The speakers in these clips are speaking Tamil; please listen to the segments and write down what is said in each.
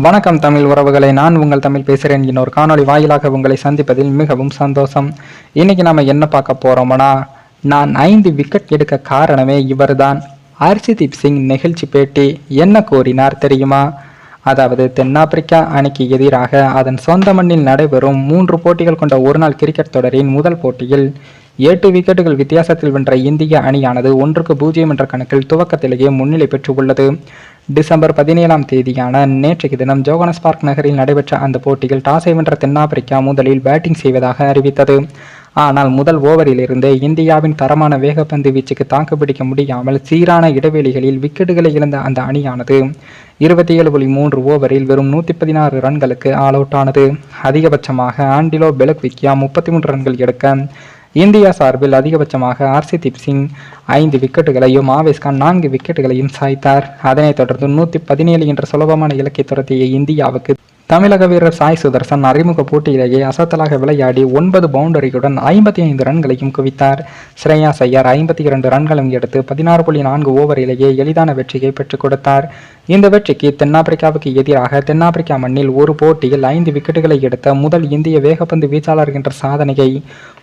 வணக்கம் தமிழ் உறவுகளை நான் உங்கள் தமிழ் பேசுகிறேன். இன்னொரு காணொலி வாயிலாக உங்களை சந்திப்பதில் மிகவும் சந்தோஷம். இன்னைக்கு நாம் என்ன பார்க்க போகிறோம்னா நான் ஐந்து விக்கெட் எடுக்க காரணமே இவர்தான். ஹர்ஷிதீப் சிங் நெகிழ்ச்சி பேட்டி. என்ன கூறினார் தெரியுமா? அதாவது தென்னாப்பிரிக்கா அணிக்கு எதிராக அதன் சொந்த மண்ணில் நடைபெறும் மூன்று போட்டிகள் கொண்ட ஒருநாள் கிரிக்கெட் தொடரின் முதல் போட்டியில் எட்டு விக்கெட்டுகள் வித்தியாசத்தில் வென்ற இந்திய அணியானது ஒன்றுக்கு பூஜ்ஜியம் என்ற கணக்கில் துவக்கத்திலேயே முன்னிலை பெற்றுள்ளது. டிசம்பர் பதினேழாம் தேதியான நேற்றைக்கு தினம் ஜோகனஸ்பார்க் நகரில் நடைபெற்ற அந்த போட்டியில் டாஸை வென்ற தென்னாப்பிரிக்கா முதலில் பேட்டிங் செய்வதாக அறிவித்தது. ஆனால் முதல் ஓவரிலிருந்தே இந்தியாவின் தரமான வேகப்பந்து வீச்சுக்கு தாக்குப்பிடிக்க முடியாமல் சீரான இடைவெளிகளில் விக்கெட்டுகளை இழந்த அந்த அணியானது இருபத்தி ஏழு புள்ளி மூன்று ஓவரில் வெறும் நூற்றி பதினாறு ரன்களுக்கு ஆல் அவுட் ஆனது. அதிகபட்சமாக ஆண்டிலோ பெலக் விக்கியா முப்பத்தி மூன்று ரன்கள் எடுக்க இந்தியா சார்பில் அதிகபட்சமாக ஆர்சிதீப் சிங் ஐந்து விக்கெட்டுகளையும் ஆவேஸ் கான் நான்கு விக்கெட்டுகளையும் சாய்த்தார். அதனைத் தொடர்ந்து நூற்றி பதினேழு என்ற சுலபமான இலக்கை துரத்திய இந்தியாவுக்கு தமிழக வீரர் சாய் சுதர்சன் அறிமுக போட்டியிலேயே அசத்தலாக விளையாடி ஒன்பது பவுண்டரியுடன் ஐம்பத்தி ஐந்து ரன்களையும் குவித்தார். ஸ்ரேயா சையர் ஐம்பத்தி இரண்டு ரன்களும் எடுத்து பதினாறு புள்ளி நான்கு ஓவரிலேயே எளிதான வெற்றியை பெற்றுக் கொடுத்தார். இந்த வெற்றிக்கு தென்னாப்பிரிக்காவுக்கு எதிராக தென்னாப்பிரிக்கா மண்ணில் ஒரு போட்டியில் ஐந்து விக்கெட்டுகளை எடுத்த முதல் இந்திய வேகப்பந்து வீச்சாளர் என்ற சாதனையை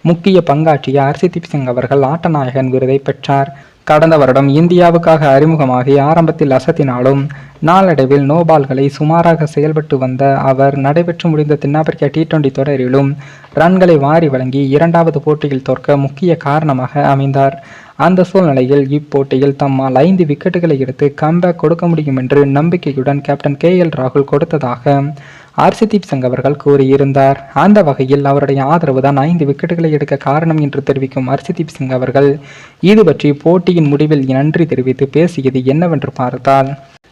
முக்கிய பங்காற்றிய ஹர்ஷிதீப் சிங் அவர்கள் ஆட்டநாயகன் விருதை பெற்றார். கடந்த வருடம் இந்தியாவுக்காக அறிமுகமாகி ஆரம்பத்தில் அசத்தினாலும் நாளடைவில் நோபால்களை சுமாராக செயல்பட்டு வந்த அவர் நடைபெற்று முடிந்த தென்னாப்பிரிக்க டி டுவெண்டி தொடரிலும் ரன்களை வாரி வழங்கி இரண்டாவது போட்டியில் தோற்க முக்கிய காரணமாக அமைந்தார். அந்த சூழ்நிலையில் இப்போட்டியில் தம்மால் ஐந்து விக்கெட்டுகளை எடுத்து கம்பேக் கொடுக்க முடியும் என்று நம்பிக்கையுடன் கேப்டன் கே எல் ராகுல் கொடுத்ததாக ஹர்ஷிதீப் சங் அவர்கள் கூறியிருந்தார். அந்த வகையில் அவருடைய ஆதரவு தான் ஐந்து விக்கெட்டுகளை எடுக்க காரணம் என்று தெரிவிக்கும் ஹர்ஷிதீப் சிங் அவர்கள் இது பற்றி போட்டியின் முடிவில் நன்றி தெரிவித்து பேசியது என்னவென்று பார்த்தால்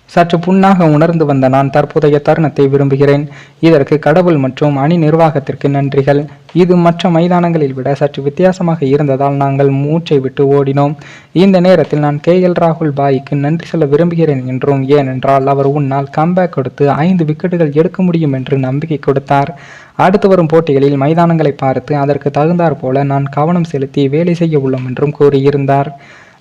சற்று புண்ணாக உணர்ந்து வந்த நான் தற்போதைய தருணத்தை விரும்புகிறேன். இதற்கு கடவுள் மற்றும் அணி நிர்வாகத்திற்கு நன்றிகள். இது மற்ற மைதானங்களில் விட சற்று வித்தியாசமாக இருந்ததால் நாங்கள் மூச்சை விட்டு ஓடினோம். இந்த நேரத்தில் நான் கே. எல். ராகுல் பாய்க்கு நன்றி சொல்ல விரும்புகிறேன் என்றும் ஏனென்றால் அவர் உன்னால் கம்பேக் கொடுத்து ஐந்து விக்கெட்டுகள் எடுக்க முடியும் என்று நம்பிக்கை கொடுத்தார். அடுத்து வரும் போட்டிகளில் மைதானங்களை பார்த்து அதற்கு தகுந்தாற் போல நான் கவனம் செலுத்தி வேலை செய்ய உள்ளோம் என்றும் கூறியிருந்தார்.